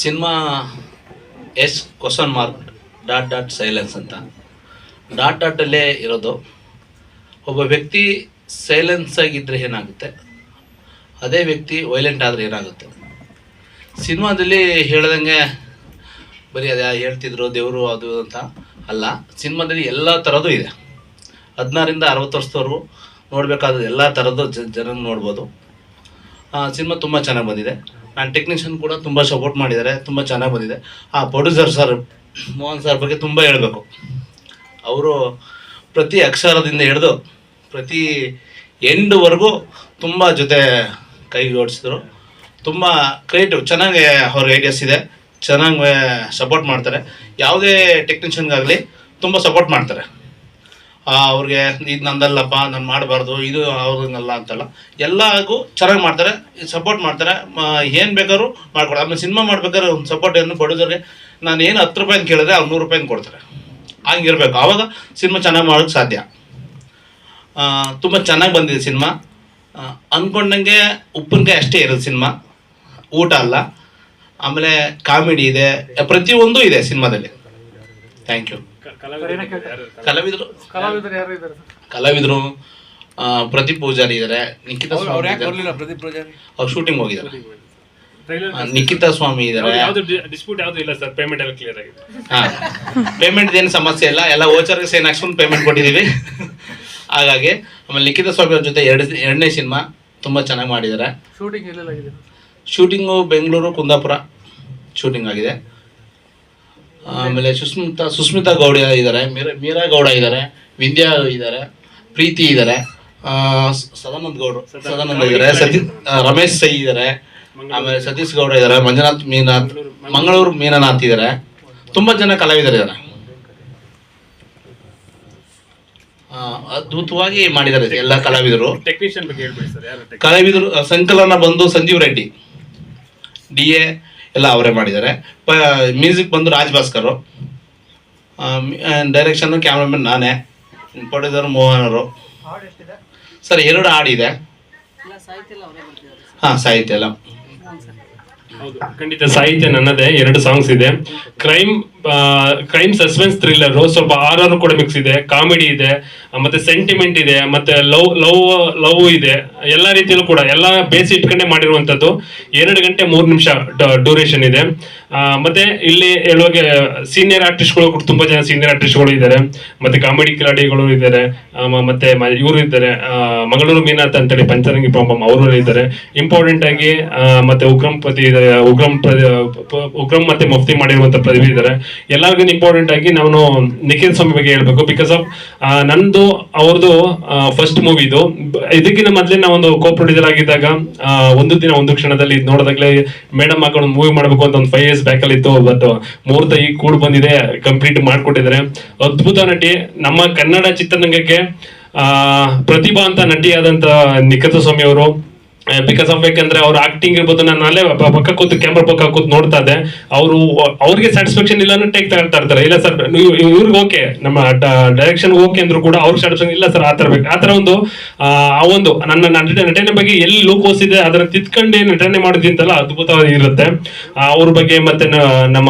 Cinema is question mark, dot dot silence ಅಂತ. Dot ಡಾಟಲ್ಲೇ ಇರೋದು. ಒಬ್ಬ ವ್ಯಕ್ತಿ ಸೈಲೆನ್ಸ್ ಆಗಿದ್ದರೆ ಏನಾಗುತ್ತೆ? ಅದೇ ವ್ಯಕ್ತಿ ವೈಲೆಂಟ್ ಆದರೆ ಏನಾಗುತ್ತೆ? ಸಿನಿಮಾದಲ್ಲಿ ಹೇಳ್ದಂಗೆ, ಬರೀ ಅದೇ ಹೇಳ್ತಿದ್ರು, ದೇವರು ಅದು ಅಂತ ಅಲ್ಲ. ಸಿನಿಮಾದಲ್ಲಿ ಎಲ್ಲ ಥರದ್ದು ಇದೆ. ಹದಿನಾರಿಂದ ಅರವತ್ತು ವರ್ಷದವರು ನೋಡಬೇಕಾದ ಎಲ್ಲ ಥರದ್ದು ಜನ ನೋಡ್ಬೋದು. ಸಿನಿಮಾ ತುಂಬ ಚೆನ್ನಾಗಿ ಬಂದಿದೆ. ನಾನು ಟೆಕ್ನಿಷಿಯನ್ ಕೂಡ ತುಂಬ ಸಪೋರ್ಟ್ ಮಾಡಿದ್ದಾರೆ, ತುಂಬ ಚೆನ್ನಾಗಿ ಬಂದಿದೆ. ಆ ಪ್ರೊಡ್ಯೂಸರ್ ಸರ್ ಮೋಹನ್ ಸರ್ ಬಗ್ಗೆ ತುಂಬ ಹೇಳಬೇಕು. ಅವರು ಪ್ರತಿ ಅಕ್ಷರದಿಂದ ಹಿಡಿದು ಪ್ರತಿ ಎಂಡ್ವರೆಗೂ ತುಂಬ ಜೊತೆ ಕೈ ಜೋಡಿಸಿದ್ರು. ತುಂಬ ಕ್ರಿಯೇಟಿವ್ ಚೆನ್ನಾಗಿ ಅವ್ರ ಐಡಿಯಾಸ್ ಇದೆ. ಚೆನ್ನಾಗಿ ಸಪೋರ್ಟ್ ಮಾಡ್ತಾರೆ. ಯಾವುದೇ ಟೆಕ್ನಿಷಿಯನ್ಗಾಗಲಿ ತುಂಬ ಸಪೋರ್ಟ್ ಮಾಡ್ತಾರೆ. ಅವ್ರಿಗೆ ಇದು ನಂದಲ್ಲಪ್ಪ, ನಾನು ಮಾಡಬಾರ್ದು, ಇದು ಅವ್ರನ್ನಲ್ಲ ಅಂತಲ್ಲ. ಎಲ್ಲಗೂ ಚೆನ್ನಾಗಿ ಮಾಡ್ತಾರೆ ಸಪೋರ್ಟ್ ಮಾಡ್ತಾರೆ. ಏನು ಬೇಕಾದ್ರೂ ಮಾಡ್ಕೊಡ ಆಮೇಲೆ ಸಿನಿಮಾ ಮಾಡ್ಬೇಕಾದ್ರೆ ಒಂದು ಸಪೋರ್ಟ್ ಏನು ಬಡೋದವ್ರಿಗೆ ನಾನು ಏನು ಹತ್ತು ರೂಪಾಯಿನ ಕೇಳಿದ್ರೆ ಅವ್ರು ನೂರು ರೂಪಾಯಿ ಕೊಡ್ತಾರೆ. ಹಂಗಿರ್ಬೇಕು. ಆವಾಗ ಸಿನಿಮಾ ಚೆನ್ನಾಗಿ ಮಾಡೋಕ್ಕೆ ಸಾಧ್ಯ. ತುಂಬ ಚೆನ್ನಾಗಿ ಬಂದಿದೆ ಸಿನಿಮಾ. ಅಂದ್ಕೊಂಡಂಗೆ ಉಪ್ಪಿನಕಾಯಿ ಅಷ್ಟೇ ಇರೋದು ಸಿನಿಮಾ. ಊಟ ಅಲ್ಲ. ಆಮೇಲೆ ಕಾಮಿಡಿ ಇದೆ. ಪ್ರತಿಯೊಂದು ಇದೆ ಸಿನಿಮಾದಲ್ಲಿ. ಥ್ಯಾಂಕ್ ಯು ಕಲಾವಿದರು ಕಲಾವಿದರು ಯಾರು ಇದ್ದಾರೆ ಸರ್? ಕಲಾವಿದರು ಪ್ರದೀಪ್ ಪೂಜಾರಿ ಇದ್ದಾರೆ ನಿಖಿತಾ ಅವ್ರು ಸ್ವಾಮಿ ಯಾಕೆ ಇದ್ದಾರೆ. ಬರ್ಲಿಲ್ಲ ಪ್ರದೀಪ್ ಪೂಜಾರಿ? ಅವ್ರು ಶೂಟಿಂಗ್ ಹೋಗಿದ್ದಾರೆ. ಟ್ರೈಲರ್ ಆ, ನಿಖಿತಾ ಸ್ವಾಮಿ ಇದ್ದಾರೆ. ಯಾವ್ದು ಡಿಸ್ಪ್ಯೂಟ್ ಯಾವ್ದು ಇಲ್ಲ ಸರ್ ಪೇಮೆಂಟ್ ಎಲ್ಲ ಕ್ಲಿಯರ್ ಆಗಿದೆ. ಹಾ. ಪೇಮೆಂಟ್ ಏನು ಸಮಸ್ಯೆ ಇಲ್ಲ ಎಲ್ಲ ಓಚರ್ಗೆ ಸೇನ್ ಹಾಕ್ಸ್ಕೊಂಡು ಪೇಮೆಂಟ್ ಕೊಟ್ಟಿದ್ದೀವಿ ಹಾಗಾಗಿ ಆಮೇಲೆ ನಿಖಿತಾ ಸ್ವಾಮಿ ಅವ್ರ ಜೊತೆ ಎರಡು ಎರಡನೇ ಸಿನಿಮಾ ತುಂಬ ಚೆನ್ನಾಗಿ ಮಾಡಿದ್ದಾರೆ. ಶೂಟಿಂಗ್ ಎಲ್ಲೆಲ್ಲ ಆಗಿದೆ ಶೂಟಿಂಗು ಬೆಂಗಳೂರು ಕುಂದಾಪುರ. ಶೂಟಿಂಗ್ ಆಗಿದೆ. ಆಮೇಲೆ ಸುಸ್ಮಿತಾ ಸುಸ್ಮಿತಾ ಗೌಡ ಇದ್ದಾರೆ ಮೀರಾ ಮೀರಾ ಗೌಡ ಇದ್ದಾರೆ ವಿಂದ್ಯಾ ಇದ್ದಾರೆ ಪ್ರೀತಿ ಇದ್ದಾರೆ ಸದಾನಂದ ಗೌಡ್ರು ಸದಾನಂದ ಇದ್ದಾರೆ ಸತೀಶ್ ರಮೇಶ್ ಸೈ ಇದ್ದಾರೆ ಆಮೇಲೆ ಸತೀಶ್ ಗೌಡ ಇದ್ದಾರೆ ಮಂಜುನಾಥ್ ಮೀನಾಥ್ ಮಂಗಳೂರು ಮೀನನಾಥ್ ಇದ್ದಾರೆ ತುಂಬ ಜನ ಕಲಾವಿದರಿದ್ದಾರೆ ಆ, ಅದ್ಭುತವಾಗಿ ಮಾಡಿದ್ದಾರೆ ಎಲ್ಲ ಕಲಾವಿದರು. ಟೆಕ್ನಿಷಿಯನ್ ಬಗ್ಗೆ ಕಲಾವಿದರು ಸಂಕಲನ ಬಂದು ಸಂಜೀವ್ ರೆಡ್ಡಿ ಡಿ ಎ ಎಲ್ಲ ಅವರೇ ಮಾಡಿದ್ದಾರೆ. ಪ ಮ್ಯೂಸಿಕ್ ಬಂದು ರಾಜ್ ಭಾಸ್ಕರು ಡೈರೆಕ್ಷನ್ ಕ್ಯಾಮ್ರಾಮನ್ ನಾನೇ. ಪ್ರೊಡ್ಯೂಸರ್ ಮೋಹನ್ ಅವರು. ಸರ್ ಎರಡು ಹಾಡಿದೆ ಹಾಂ ಸಾಹಿತ್ಯ ಎಲ್ಲ. ಹೌದು ಖಂಡಿತ ಸಾಹಿತ್ಯ ನನ್ನದೇ ಎರಡು ಸಾಂಗ್ಸ್ ಇದೆ. ಕ್ರೈಮ್ ಕ್ರೈಮ್ ಸಸ್ಪೆನ್ಸ್ ಥ್ರಿಲ್ಲರು ಸ್ವಲ್ಪ ಆರ್ ಕೂಡ ಮಿಕ್ಸ್ ಇದೆ ಕಾಮಿಡಿ ಇದೆ ಮತ್ತೆ ಸೆಂಟಿಮೆಂಟ್ ಇದೆ, ಮತ್ತೆ ಲವ್ ಲವ್ ಲವ್ ಇದೆ, ಎಲ್ಲ ರೀತಿಯಲ್ಲೂ ಕೂಡ, ಎಲ್ಲ ಬೇಸ್ ಇಟ್ಕೊಂಡೆ ಮಾಡಿರುವಂಥದ್ದು. ಎರಡು ಗಂಟೆ ಮೂರು ನಿಮಿಷ ಡ್ಯೂರೇಷನ್ ಇದೆ. ಮತ್ತೆ ಇಲ್ಲಿ ಹೇಳುವಾಗೆ ಸೀನಿಯರ್ ಆರ್ಟಿಸ್ಟ್ಗಳು ಕೂಡ ತುಂಬಾ ಜನ ಸೀನಿಯರ್ ಆರ್ಟಿಸ್ಟ್ಗಳು ಇದ್ದಾರೆ. ಮತ್ತೆ ಕಾಮಿಡಿ ಕಿಲಾಡಿಗಳು ಇದ್ದಾರೆ. ಮತ್ತೆ ಇವರು ಇದ್ದಾರೆ. ಮಂಗಳೂರು ಮೀನಾಥ್ ಅಂತೇಳಿ ಪಂಚರಂಗಿ ಪಾಂಬಂ ಅವರು ಇದ್ದಾರೆ. ಇಂಪಾರ್ಟೆಂಟ್ ಆಗಿ ಮತ್ತೆ ಉಗ್ರಂ ಪತಿ ಇದ್ದಾರೆ ಉಗ್ರಂ ಉಗ್ರಂ ಮತ್ತೆ ಮುಫ್ತಿ ಮಾಡಿರುವಂತ ಪ್ರತಿಭೆ ಇದ್ದಾರೆ. ಎಲ್ಲರಿಗೂ ಇಂಪಾರ್ಟೆಂಟ್ ಆಗಿ ನಾನು ನಿಖಿಲ್ ಸ್ವಾಮಿ ಬಗ್ಗೆ ಹೇಳ್ಬೇಕು. ಬಿಕಾಸ್ ಆಫ್ ನಂದು ಅವ್ರದ್ದು ಫಸ್ಟ್ ಮೂವಿ ಇದು. ಇದಕ್ಕಿಂತ ಮೊದಲೇ ನಾವು ಒಂದು ಕೋ ಆಗಿದ್ದಾಗ ಒಂದು ದಿನ ಒಂದು ಕ್ಷಣದಲ್ಲಿ ನೋಡೋದಾಗ್ಲೇ ನೋಡಿದಾಗಲೇ ಮೇಡಮ್ ಹಾಕೊಂಡು ಮೂವಿ ಮಾಡಬೇಕು ಅಂತ ಒಂದು ಫೈವ್ ಇಯರ್ಸ್ ಬ್ಯಾಕ್ ಅಲ್ಲಿ ಇತ್ತು. ಬಟ್ ಮುಹೂರ್ತ ಈಗ ಕೂಡ ಬಂದಿದೆ ಕಂಪ್ಲೀಟ್ ಮಾಡ್ಕೊಟ್ಟಿದ್ದಾರೆ. ಅದ್ಭುತ ನಟಿ, ನಮ್ಮ ಕನ್ನಡ ಚಿತ್ರರಂಗಕ್ಕೆ ಪ್ರತಿಭಾ ಅಂತ ನಟಿಯಾದಂತ ನಿಖಿತ ಸ್ವಾಮಿ ಅವರು. ಬಿಕಾಸ್ ಆಫ್ ಬೇಕಂದ್ರೆ ಅವ್ರ ಆಕ್ಟಿಂಗ್ ಇರ್ಬೋದು, ನಾನು ಅಲ್ಲೇ ಪಕ್ಕ ಕೂತು ಕ್ಯಾಮ್ರಾ ಪಕ್ಕ ಕೂತು ನೋಡ್ತಾ ಇದ್ದೆ. ಅವರು, ಅವ್ರಿಗೆ ಸ್ಯಾಟಿಸ್ಫ್ಯಾಕ್ಷನ್ ಇಲ್ಲ ಟೇಕ್ ತಗೊಳ್ತಾ ಇರ್ತಾರೆ. ಇಲ್ಲ ಸರ್ ಇವ್ರಿಗೆ ಓಕೆ ನಮ್ಮ ಡೈರೆಕ್ಷನ್ ಓಕೆ ಅಂದ್ರು ಕೂಡ ಅವ್ರಿಗೆ ಸ್ಯಾಟಿಸ್ಫ್ಯಾಕ್ಷನ್ ಇಲ್ಲ ಸರ್ ಆ ತರ ಬೇಕು. ಆ ತರ ಒಂದು, ಆ ಒಂದು ನನ್ನ ನಟ- ನಟನೆ ಬಗ್ಗೆ ಎಲ್ಲಿ ಲೂಕೋಸ್ ಇದೆ, ಅದನ್ನ ತಿತ್ಕೊಂಡೇ ನಟನೆ ಮಾಡೋದಿಂತಲ್ಲ ಅದ್ಭುತವಾಗಿ ಇರುತ್ತೆ. ಅವ್ರ ಬಗ್ಗೆ ಮತ್ತೆ ನಮ್ಮ